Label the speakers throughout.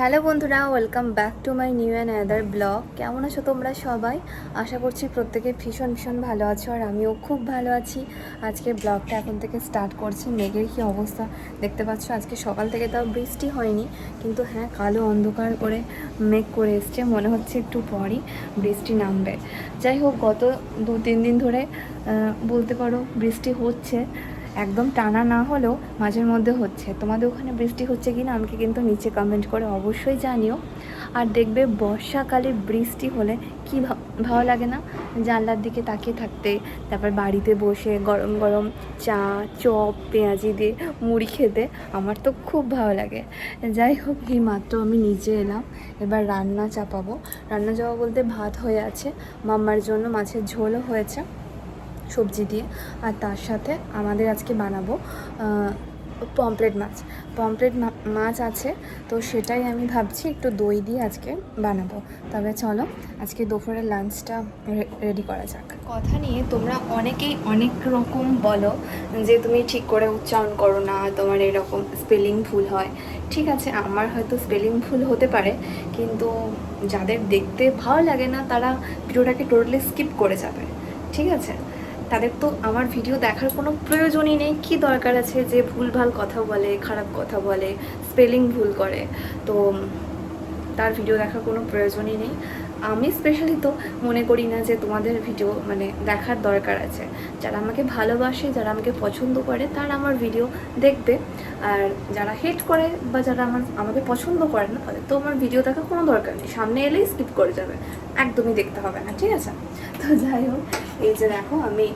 Speaker 1: Hello বন্ধুরা, welcome back to my new and other blog. কেমন আছো তোমরা সবাই? আশা করছি প্রত্যেকে ভীষণ ভীষণ ভালো আছো আর আমিও খুব ভালো আছি। আজকে ব্লগটা এখন থেকে স্টার্ট করছি। মেঘের কী অবস্থা দেখতে পাচ্ছ? আজকে সকাল থেকে তাও বৃষ্টি হয়নি, কিন্তু হ্যাঁ কালো অন্ধকার করে মেঘ করে এসছে। মনে হচ্ছে একটু পরই বৃষ্টি নামবে। যাই হোক, গত দু তিন দিন ধরে বলতে পারো বৃষ্টি হচ্ছে। একদম টানা না হলেও মাঝের মধ্যে হচ্ছে। তোমাদের ওখানে বৃষ্টি হচ্ছে কি না আমাকে কিন্তু নিচে কমেন্ট করে অবশ্যই জানিও। আর দেখবে বর্ষাকালে বৃষ্টি হলে কি ভালো লাগে না? জানলার দিকে তাকিয়ে থাকতে, তারপর বাড়িতে বসে গরম গরম চা, চপ, পেঁয়াজি দিয়ে মুড়ি খেতে আমার তো খুব ভালো লাগে। যাই হোক, এই মাত্র আমি নিজে এলাম। এবার রান্না চাপাবো। রান্না চাপাবো বলতে ভাত হয়ে আছে। মাম্মার জন্য মাছের ঝোলও হয়েছে। সবজি দিয়ে। আর তার সাথে আমাদের আজকে বানাবো পমপ্লেট মাছ। পমপ্লেট মাছ আছে, তো সেটাই আমি ভাবছি একটু দই দিয়ে আজকে বানাবো। তবে চলো, আজকে দুপুরের লাঞ্চটা রেডি করা যাক। কথা নিয়ে তোমরা অনেকেই অনেক রকম বলো যে তুমি ঠিক করে উচ্চারণ করো না, তোমার এরকম স্পেলিং ভুল হয়। ঠিক আছে, আমার হয়তো স্পেলিং ভুল হতে পারে, কিন্তু যাদের দেখতে ভালো লাগে না, তারা ভিডিওটাকে টোটালি স্কিপ করে যাবে। ঠিক আছে? তাদের তো আমার ভিডিও দেখার কোনো প্রয়োজনই নেই। কি দরকার আছে যে ভুলভাল কথা বলে, খারাপ কথা বলে স্পেলিং ভুল করে? তো তার ভিডিও দেখার কোনো প্রয়োজনই নেই। আমি স্পেশালি তো মনে করি না যে তোমাদের ভিডিও মানে দেখার দরকার আছে। যারা আমাকে ভালোবাসে, যারা আমাকে পছন্দ করে, তারা আমার ভিডিও দেখবে। আর যারা হেট করে বা যারা আমার, আমাকে পছন্দ করে না তো আমার ভিডিও দেখার কোনো দরকার নেই। সামনে এলেই স্কিপ করে যাবে। একদমই দেখতে হবে না, ঠিক আছে? তো যাই হোক, এই যে দেখো, আমি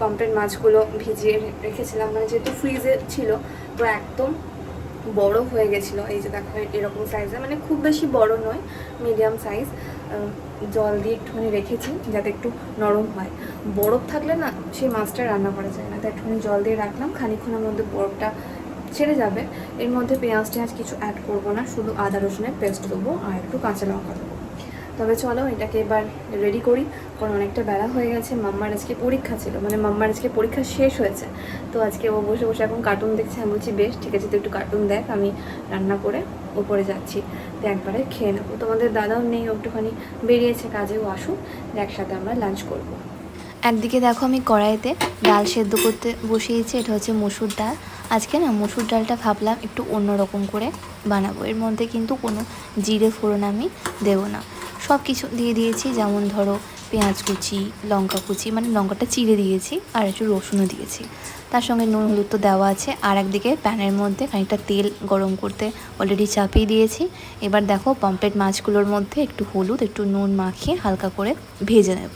Speaker 1: পাম্পের মাছগুলো ভিজিয়ে রেখেছিলাম। মানে যেহেতু ফ্রিজে ছিল, তো একদম বড় হয়ে গেছিল। এই যে দেখো, এরকম সাইজে মানে খুব বেশি বড় নয় মিডিয়াম সাইজ জল দিয়ে একটুখানি রেখেছি যাতে একটু নরম হয়। বরফ থাকলে না সেই মাছটা রান্না করা যায় না। তাই একটুখানি জল দিয়ে রাখলাম। খানিক্ষণের মধ্যে বরফটা ছেড়ে যাবে। এর মধ্যে পেঁয়াজ টেঁয়াজ কিছু অ্যাড করব না। শুধু আদা রসুনের পেস্ট দেবো আর একটু কাঁচা লঙ্কা দেবো। তবে চলো এটাকে এবার রেডি করি। কারণ অনেকটা বেলা হয়ে গেছে। মাম্মার আজকে পরীক্ষা ছিল। মানে মাম্মার আজকে পরীক্ষা শেষ হয়েছে। তো আজকে ও বসে বসে এখন কার্টুন দেখছে। আমি বলছি, বেশ, ঠিক আছে, তুই একটু কার্টুন দেখ। আমি রান্না করে উপরে যাচ্ছি। তো একবারে খেয়ে নেব। তোমাদের দাদাও নেই, একটুখানি বেরিয়েছে কাজেও আসুক, একসাথে আমরা লাঞ্চ করব। একদিকে দেখো আমি কড়াইতে ডাল সেদ্ধ করতে বসিয়েছি, এটা হচ্ছে মসুর ডাল। আজকে না মসুর ডালটা ভাবলাম একটু অন্যরকম করে বানাবো। এর মধ্যে কিন্তু কোনো জিরে, ফোড়ন আমি দেবো না। সব কিছু দিয়ে দিয়েছি, যেমন ধরো পেঁয়াজ কুচি, লঙ্কা কুচি মানে লঙ্কাটা চিড়ে দিয়েছি আর একটু রসুনও দিয়েছি। তার সঙ্গে নুন, হলুদ তো দেওয়া আছে। আর একদিকে প্যানের মধ্যে খানিকটা তেল গরম করতে অলরেডি চাপিয়ে দিয়েছি। এবার দেখো পমপ্লেট মাছগুলোর মধ্যে একটু হলুদ, একটু নুন মাখিয়ে হালকা করে ভেজে নেব।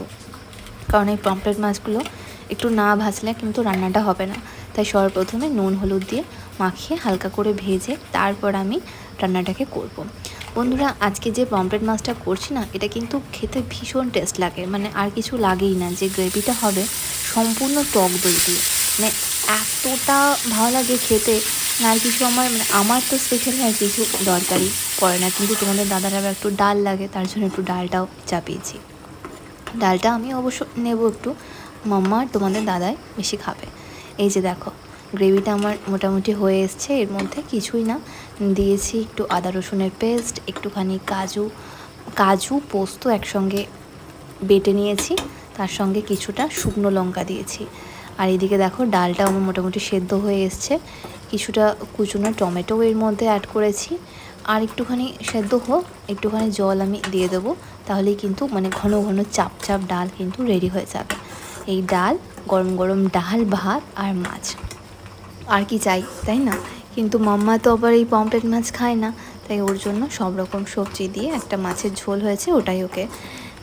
Speaker 1: কারণ এই পমপ্লেট মাছগুলো একটু না ভাজলে কিন্তু রান্নাটা হবে না। তাই সর্বপ্রথমে নুন, হলুদ দিয়ে মাখিয়ে হালকা করে ভেজে তারপর আমি রান্নাটাকে করব। বন্ধুরা, আজকে যে পমপ্লেট মাছটা করছি না, এটা কিন্তু খেতে ভীষণ টেস্ট লাগে। মানে আর কিছু লাগেই না। যে গ্রেভিটা হবে, সম্পূর্ণ টক দই দিয়ে। মানে এতটা ভালো লাগে খেতে। না আর কিছু আমার মানে আমার তো স্পেশালি আর কিছু দরকারই পড়ে না। কিন্তু তোমাদের দাদার একটু ডাল লাগে, তার জন্য একটু ডালটাও চাপিয়েছি। ডালটা আমি অবশ্য নেব একটু। মাম্মা আর তোমাদের দাদাই বেশি খাবে। এই যে দেখো, গ্রেভিটা আমার মোটামুটি হয়ে এসছে। এর মধ্যে কিছুই না। দিয়েছি একটু আদা রসুনের পেস্ট, একটুখানি কাজু কাজু পোস্ত একসঙ্গে বেটে নিয়েছি। তার সঙ্গে কিছুটা শুকনো লঙ্কা দিয়েছি। আর এদিকে দেখো ডালটা আমার মোটামুটি সেদ্ধ হয়ে এসছে। কিছুটা কুচুনো টমেটো এর মধ্যে অ্যাড করেছি। আর একটুখানি সেদ্ধ হোক, একটুখানি জল আমি দিয়ে দেবো, তাহলেই কিন্তু মানে ঘন ঘন চাপ চাপ ডাল কিন্তু রেডি হয়ে যাবে। এই ডাল, গরম গরম ডাল, ভাত আর মাছ। আর কি চাই, তাই না? কিন্তু মাম্মা তো আবার এই পমপ্লেট মাছ খায় না, তাই ওর জন্য সব রকম সবজি দিয়ে একটা মাছের ঝোল হয়েছে, ওটাই ওকে।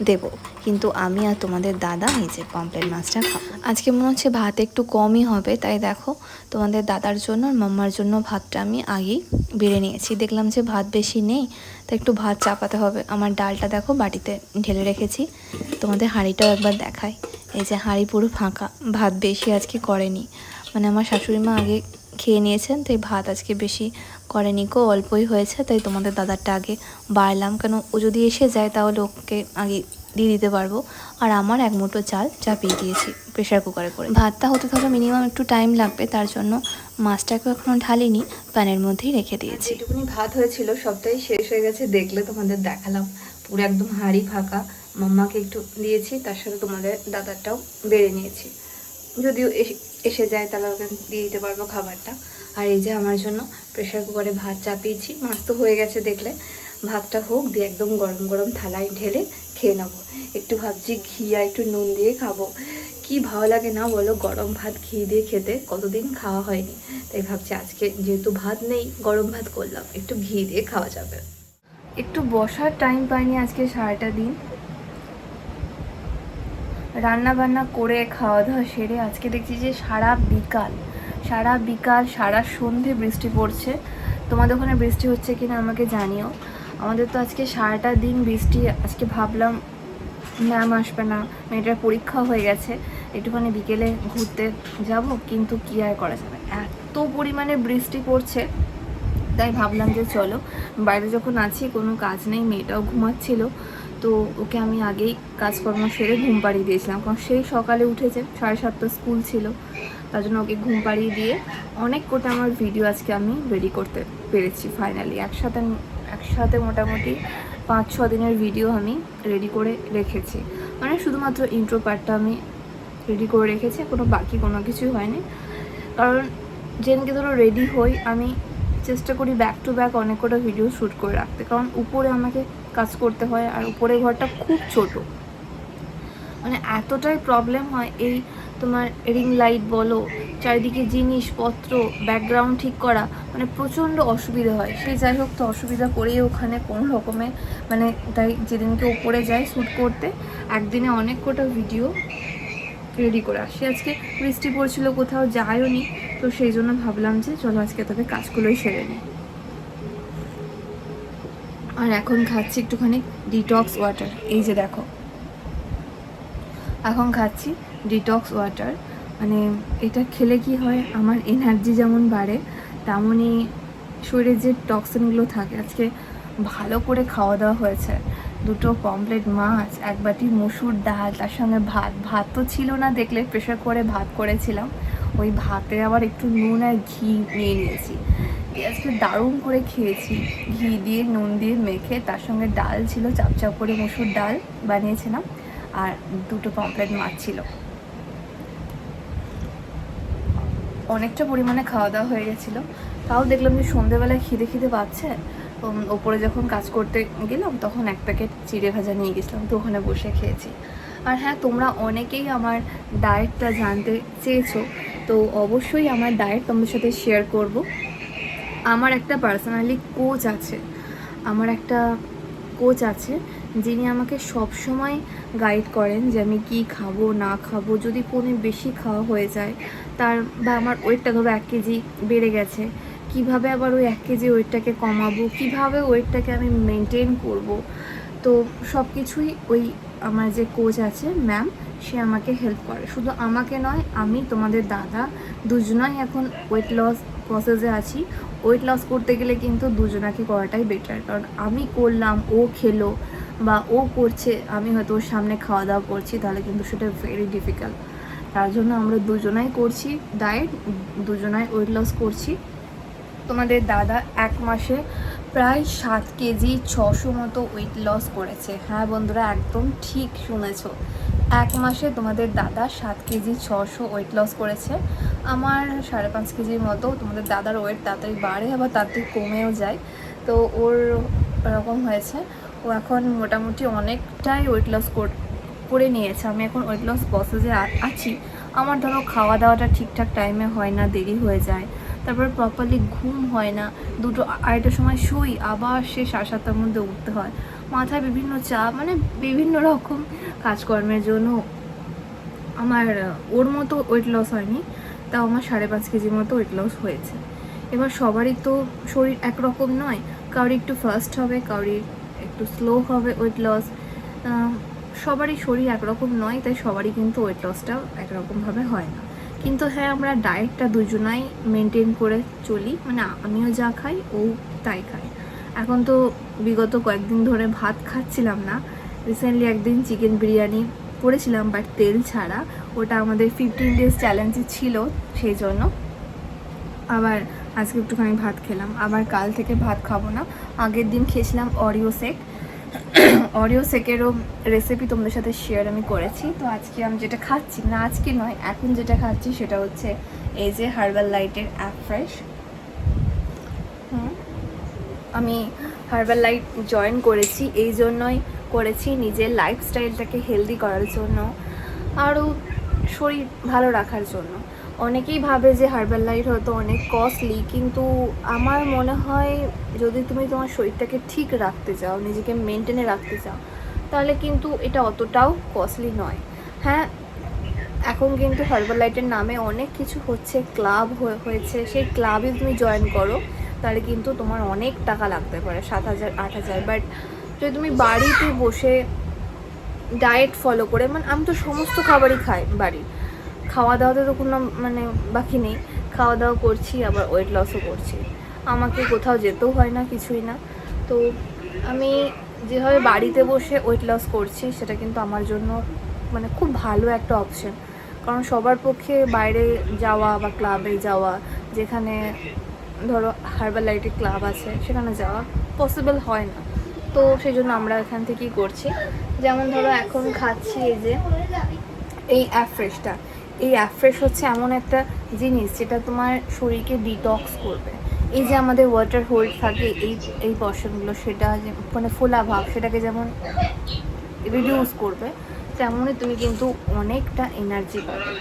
Speaker 1: দেব। কিন্তু আমি আর তোমাদের দাদা এই যে পমপ্লেট মাছটা খাব। আজকে মনে হচ্ছে ভাত একটু কমই হবে, তাই দেখো তোমাদের দাদার জন্য আর মাম্মার জন্য ভাতটা আমি আগেই বেড়ে নিয়েছি। দেখলাম যে ভাত বেশি নেই, তাই একটু ভাত চাপাতে হবে। আমার ডালটা দেখো বাটিতে ঢেলে রেখেছি, তোমাদের হাঁড়িটাও একবার দেখাই। এই যে হাঁড়ি পুরো ফাঁকা, ভাত বেশি আজকে করেনি। মানে আমার শাশুড়ি মা আগে খেয়ে নিয়েছেন, তাই ভাত আজকে বেশি করেনি কো অল্পই হয়েছে, তাই তোমাদের দাদারটা আগে বাড়লাম। কেন ও যদি এসে যায় তাহলে ওকে আগে দিয়ে দিতে পারব। আর আমার এক মুঠো চাল চাপিয়ে দিয়েছি প্রেশার কুকারে করে। ভাতটা হতে থাকা মিনিমাম একটু টাইম লাগবে, তার জন্য মাছটাকে এখনও ঢালিনি, প্যানের মধ্যেই রেখে দিয়েছি। যেটুকুনি ভাত হয়েছিল সবটাই শেষ হয়ে গেছে, দেখলে তোমাদের দেখালাম। পুরো একদম হাঁড়ি ফাঁকা। মাম্মাকে একটু দিয়েছি, তার সাথে তোমাদের দাদারটাও বেড়ে নিয়েছি। যদিও এসে যায় তাহলে ওকে দিয়ে দিতে পারব খাবারটা। আর এই যে আমার জন্য প্রেশার কুকারে ভাত চাপিয়েছি মাছ তো হয়ে গেছে দেখলে। ভাতটা হোক, দিয়ে একদম গরম গরম থালায় ঢেলে খেয়ে নেব। একটু ভাবছি ঘি আর একটু নুন দিয়ে খাব। কি ভালো লাগে না বলো, গরম ভাত ঘি দিয়ে খেতে, কতদিন খাওয়া হয়নি। তাই ভাবছি আজকে যেহেতু ভাত নেই, গরম ভাত করলাম, একটু ঘি দিয়ে খাওয়া যাবে। একটু বসার টাইম পাইনি আজকে সারাটা দিন। রান্না বান্না করে খাওয়া দাওয়া সেরে আজকে দেখছি যে সারা বিকাল সারা বিকাল, সারা সন্ধে বৃষ্টি পড়ছে। তোমাদের ওখানে বৃষ্টি হচ্ছে কিনা আমাকে জানিও। আমাদের তো আজকে সারাটা দিন বৃষ্টি, আজকে ভাবলাম ম্যাম আসবে না, মেয়েটার পরীক্ষা হয়ে গেছে, একটুখানি বিকেলে ঘুরতে যাব, কিন্তু কী আর করা যাবে? এত পরিমাণে বৃষ্টি পড়ছে, তাই ভাবলাম যে চলো, বাইরে যখন আছি কোনো কাজ নেই, মেয়েটাও ঘুমাচ্ছিল তো ওকে আমি আগেই কাজকর্ম সেরে ঘুম পাড়িয়ে দিয়েছিলাম। কারণ সেই সকালে উঠেছে, সাড়ে সাতটা স্কুল ছিল। তার জন্য ওকে ঘুম পাড়িয়ে দিয়ে অনেক কোটা আমার ভিডিও আজকে আমি রেডি করতে পেরেছি ফাইনালি একসাথে একসাথে মোটামুটি পাঁচ, ছ দিনের ভিডিও আমি রেডি করে রেখেছি। মানে শুধুমাত্র ইন্ট্রো পার্টটা আমি রেডি করে রেখেছি, কোনো বাকি কোনো কিছুই হয়নি। কারণ যেদিনকে ধরো রেডি হই, আমি চেষ্টা করি ব্যাক টু ব্যাক অনেক কটা ভিডিও শ্যুট করে রাখতে। কারণ উপরে আমাকে কাজ করতে হয় আর উপরের ঘরটা খুব ছোট। মানে এতটাই প্রবলেম হয় এই তোমার রিং লাইট বলো, চারিদিকে জিনিসপত্র ব্যাকগ্রাউন্ড ঠিক করা মানে প্রচণ্ড অসুবিধা হয়। সেই যাই হোক তো অসুবিধা করেই ওখানে কোনো রকমে মানে তাই যেদিনকে উপরে যাই শ্যুট করতে, একদিনে অনেক কটা ভিডিও রেডি করে আসি। আজকে বৃষ্টি পড়ছিল কোথাও যায়ও নি তো সেই জন্য ভাবলাম যে চলো আজকে তবে কাজগুলোই সেরে নিই। আর এখন খাচ্ছি একটুখানি ডিটক্স ওয়াটার এই যে দেখো। এখন খাচ্ছি ডিটক্স ওয়াটার মানে এটা খেলে কি হয়? আমার এনার্জি যেমন বাড়ে, তেমনই শরীরে যে টক্সিনগুলো থাকে, আজকে ভালো করে খাওয়া দাওয়া হয়েছে। দুটো পমপ্লেট মাছ, এক বাটি মসুর ডাল, তার সঙ্গে ভাত। ভাত তো ছিল না দেখলে প্রেশার করে ভাত করেছিলাম। ওই ভাতে আবার একটু নুন আর ঘি নিয়ে নিয়েছি। দিয়ে আজকে দারুণ করে খেয়েছি। ঘি দিয়ে, নুন দিয়ে মেখে, তার সঙ্গে ডাল ছিল চাপ চাপ করে মসুর ডাল বানিয়েছিলাম আর দুটো পমপ্লেট মাছ ছিল। অনেকটা পরিমাণে খাওয়া দাওয়া হয়ে গেছিল। তাও দেখলাম যে সন্ধেবেলায় খিদে খিদে পাচ্ছে। ওপরে যখন কাজ করতে গেলাম, তখন এক প্যাকেট চিড়ে ভাজা নিয়ে গেছিলাম, তো ওখানে বসে খেয়েছি। আর হ্যাঁ তোমরা অনেকেই আমার ডায়েটটা জানতে চেয়েছো, তো অবশ্যই আমার ডায়েট তোমাদের সাথে শেয়ার করব। আমার একটা পার্সোনালি কোচ আছে। আমার একটা কোচ আছে যিনি আমাকে সব সময় গাইড করেন যে আমি কি খাব, না খাব। যদি কোনো বেশি খাওয়া হয়ে যায়, তার বা আমার ওয়েটটা ধরো এক কেজি বেড়ে গেছে, কীভাবে আবার ওই এক কেজি ওয়েটটাকে কমাবো? কীভাবে ওয়েটটাকে আমি মেনটেন করব? তো সব কিছুই ওই আমার যে কোচ আছে ম্যাম সে আমাকে হেল্প করে। শুধু আমাকে নয়, আমি তোমাদের দাদা, দুজনাই এখন ওয়েট লস প্রসেসে আছি। ওয়েট লস করতে গেলে কিন্তু দুজনাকে করাটাই বেটার কারণ আমি করলাম, ও খেলো বা ও করছে, আমি হয়তো ওর সামনে খাওয়া দাওয়া করছি, তাহলে কিন্তু সেটা ভেরি ডিফিকাল্ট তার জন্য আমরা দুজনাই করছি ডায়েট দুজনাই ওয়েট লস করছি। তোমাদের দাদা এক মাসে প্রায় সাত কেজি ছশো মতো ওয়েট লস করেছে। হ্যাঁ বন্ধুরা, একদম ঠিক শুনেছো। এক মাসে তোমাদের দাদা সাত কেজি ছশো ওয়েট লস করেছে। আমার সাড়ে পাঁচ কেজির মতো তোমাদের দাদার ওয়েট তাড়াতাড়ি বাড়ে, আবার তাড়াতাড়ি কমেও যায়। তো ওর এরকম হয়েছে। ও এখন মোটামুটি অনেকটাই ওয়েট লস করে নিয়েছে। আমি এখন ওয়েট লস প্রসেসে আছি, আমার ধরো খাওয়া দাওয়াটা ঠিকঠাক টাইমে হয় না, দেরি হয়ে যায়। তারপর প্রপারলি ঘুম হয় না, দুটো আড়াইটার সময় শুই, আবার সে সাড়ে সাতটার মধ্যে উঠতে হয়। মাথায় বিভিন্ন চাপ মানে বিভিন্ন রকম কাজকর্মের জন্য আমার ওর মতো ওয়েট লস হয়নি, তাও আমার সাড়ে পাঁচ কেজির মতো ওয়েট লস হয়েছে। এবার সবারই তো শরীর একরকম নয়, কারোর একটু ফার্স্ট হবে কাউরি একটু স্লো হবে ওয়েট লস সবারই শরীর একরকম নয়, তাই সবারই কিন্তু ওয়েট লসটাও একরকমভাবে হয় না। কিন্তু হ্যাঁ আমরা ডায়েটটা দুজনাই মেনটেন করে চলি মানে আমিও যা খাই, ও তাই খাই এখন তো বিগত কয়েকদিন ধরে ভাত খাচ্ছিলাম না। রিসেন্টলি একদিন চিকেন বিরিয়ানি করেছিলাম বাট তেল ছাড়া। ওটা আমাদের ফিফটিন ডেজ চ্যালেঞ্জে ছিল সেই জন্য আবার আজকে একটুখানি ভাত খেলাম। আবার কাল থেকে ভাত খাব না। আগের দিন খেয়েছিলাম অরিও সেক অরিও সেকেরও রেসিপি তোমাদের সাথে শেয়ার আমি করেছি। তো আজকে আমি যেটা খাচ্ছি, না আজকে নয়, এখন যেটা খাচ্ছি সেটা হচ্ছে এই যে হার্বাল লাইটের অ্যাপ ফ্রেশ আমি হার্বাল লাইট জয়েন করেছি, এই জন্যই করেছি নিজের লাইফস্টাইলটাকে হেলদি করার জন্য, আরও শরীর ভালো রাখার জন্য। অনেকেই ভাবে যে হার্বাল লাইট হয়তো অনেক কস্টলি কিন্তু আমার মনে হয় যদি তুমি তোমার শরীরটাকে ঠিক রাখতে চাও, নিজেকে মেনটেনে রাখতে চাও, তাহলে কিন্তু এটা অতটাও কস্টলি নয়। হ্যাঁ এখন কিন্তু হার্বাল লাইটের নামে অনেক কিছু হচ্ছে ক্লাব হয়েছে, সেই ক্লাবে তুমি জয়েন করো। তাহলে কিন্তু তোমার অনেক টাকা লাগতে পারে, সাত হাজার, আট হাজার। বাট যদি তুমি বাড়িতে বসে ডায়েট ফলো করে মানে আমি তো সমস্ত খাবারই খাই বাড়ির খাওয়া দাওয়াতে তো কোনো মানে বাকি নেই। খাওয়া দাওয়া করছি, আবার ওয়েট লসও করছি। আমাকে কোথাও যেতেও হয় না, কিছুই না। তো আমি যেভাবে বাড়িতে বসে ওয়েট লস করছি, সেটা কিন্তু আমার জন্য মানে খুব ভালো একটা অপশন কারণ সবার পক্ষে বাইরে যাওয়া বা ক্লাবে যাওয়া, যেখানে ধরো হার্বাল লাইটের ক্লাব আছে, সেখানে যাওয়া পসিবল হয় না। তো সেই জন্য আমরা এখান থেকেই করছি। যেমন ধরো এখন খাচ্ছি এই যে, এই অ্যাফ্রেশটা এই অ্যাফ্রেশ হচ্ছে এমন একটা জিনিস যেটা তোমার শরীরকে ডিটক্স করবে। এই যে আমাদের ওয়াটার হোল্ড থাকে, এই এই পশনগুলো সেটা যে মানে ফোলা ভাব, সেটাকে যেমন রিডিউস করবে, তেমনই তুমি কিন্তু অনেকটা এনার্জি পাবে।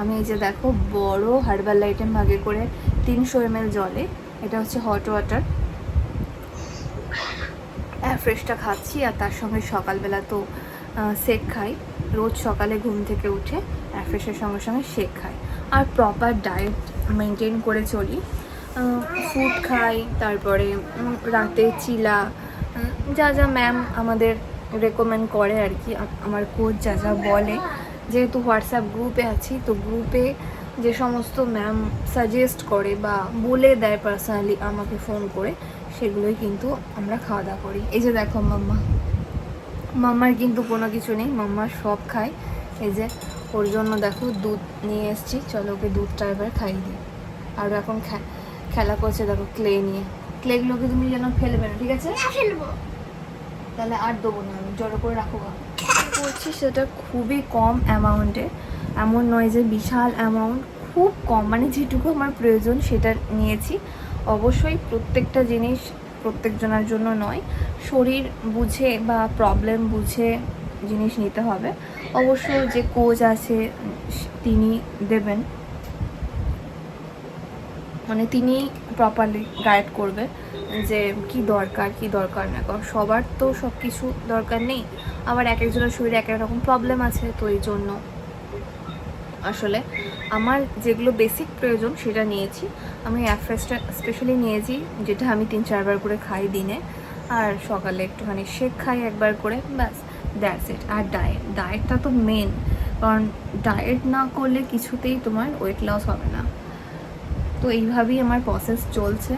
Speaker 1: আমি এই যে দেখো বড় হার্বাল লাইটের মাগে করে তিনশো এম জলে। এটা হচ্ছে হট ওয়াটার ফ্রেশটা খাচ্ছি আর তার সঙ্গে সকালবেলা তো সেক খাই। রোজ সকালে ঘুম থেকে উঠে ফ্রেশের সঙ্গে সঙ্গে শেক খাই। আর প্রপার ডায়েট মেনটেন করে চলি। ফুড খাই, তারপরে রাতে চিলা যা যা ম্যাম আমাদের রেকমেন্ড করে আর কি। আমার কোচ যা যা বলে। যেহেতু হোয়াটসঅ্যাপ গ্রুপে আছি, তো গ্রুপে যে সমস্ত ম্যাম সাজেস্ট করে বা বলে দেয় পার্সোনালি আমাকে ফোন করে সেগুলোই কিন্তু আমরা খাওয়া দাওয়া করি। এই যে দেখো মাম্মা মাম্মার কিন্তু কোনো কিছু নেই মাম্মা সব খায়। এই যে ওর জন্য দেখো দুধ নিয়ে এসেছি চলো ওকে দুধটা এবার খাইয়ে দিই। আর এখন খেলা করছে দেখো ক্লে নিয়ে। ক্লেগুলোকে তুমি যেন ফেলবে না ঠিক আছে?
Speaker 2: ফেলব।
Speaker 1: তাহলে আর দেবো না আমি জড়ো করে রাখো করছি সেটা খুবই কম অ্যামাউন্টে এমন নয় যে বিশাল অ্যামাউন্ট খুব কম। মানে যেটুকু আমার প্রয়োজন সেটা নিয়েছি। অবশ্যই প্রত্যেকটা জিনিস প্রত্যেকজনের জন্য নয়। শরীর বুঝে বা প্রবলেম বুঝে জিনিস নিতে হবে। অবশ্য যে কোচ আছে, তিনি দেবেন। মানে তিনি প্রপারলি গাইড করবে যে কি দরকার কি দরকার না। কারণ সবার তো সব কিছু দরকার নেই। আবার এক একজনের শরীরে এক এক রকম প্রবলেম আছে, তো এই জন্য আসলে আমার যেগুলো বেসিক প্রয়োজন সেটা নিয়েছি। আমি অ্যাফ্রেসটা স্পেশালি নিয়েছি, যেটা আমি তিন চারবার করে খাই দিনে। আর সকালে একটুখানি শেক খাই একবার করে, ব্যাস দ্যাটস ইট আর ডায়েট ডায়েটটা তো মেন কারণ ডায়েট না করলে কিছুতেই তোমার ওয়েট লস হবে না। তো এইভাবেই আমার প্রসেস চলছে।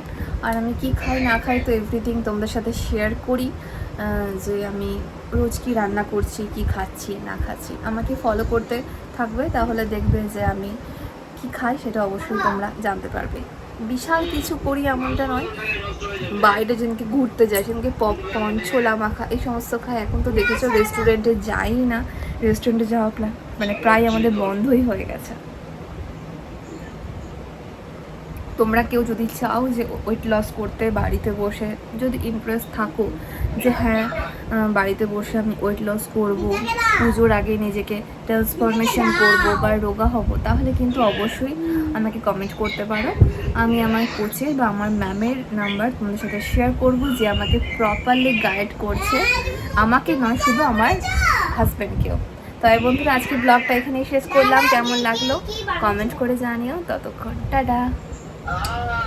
Speaker 1: আর আমি কি খাই, না খাই তো এভরিথিং তোমাদের সাথে শেয়ার করি। যে আমি রোজ কি রান্না করছি, কি খাচ্ছি, না খাচ্ছি। আমাকে ফলো করতে থাকবে, তাহলে দেখবে যে আমি কি খাই, সেটা অবশ্যই তোমরা জানতে পারবে। বিশাল কিছু করি এমনটা নয়। বাইরে যেদিনকে ঘুরতে যায় সেদিনকে পপকর্ন ছোলা মাখা, এই সমস্ত খাই। এখন তো দেখেছ রেস্টুরেন্টে যাই না। রেস্টুরেন্টে যাওয়া মানে প্রায় আমাদের বন্ধই হয়ে গেছে। তোমরা কেউ যদি চাও যে ওয়েট লস করতে বাড়িতে বসে যদি ইমপ্রেস থাকো যে হ্যাঁ বাড়িতে বসে আমি ওয়েট লস করব, পুজোর আগে নিজেকে ট্রান্সফরমেশন করব বা রোগা হব, তাহলে কিন্তু অবশ্যই আমাকে কমেন্ট করতে পারো। আমি আমার কোচের বা আমার ম্যামের নাম্বার তোমাদের সাথে শেয়ার করব যে আমাকে প্রপারলি গাইড করছে। আমাকে নয়, শুধু আমার হাজব্যান্ডকেও তাই বন্ধুরা, আজকে ব্লগটা এখানেই শেষ করলাম। কেমন লাগল? কমেন্ট করে জানিও। ততক্ষণ, টাটা! Ah.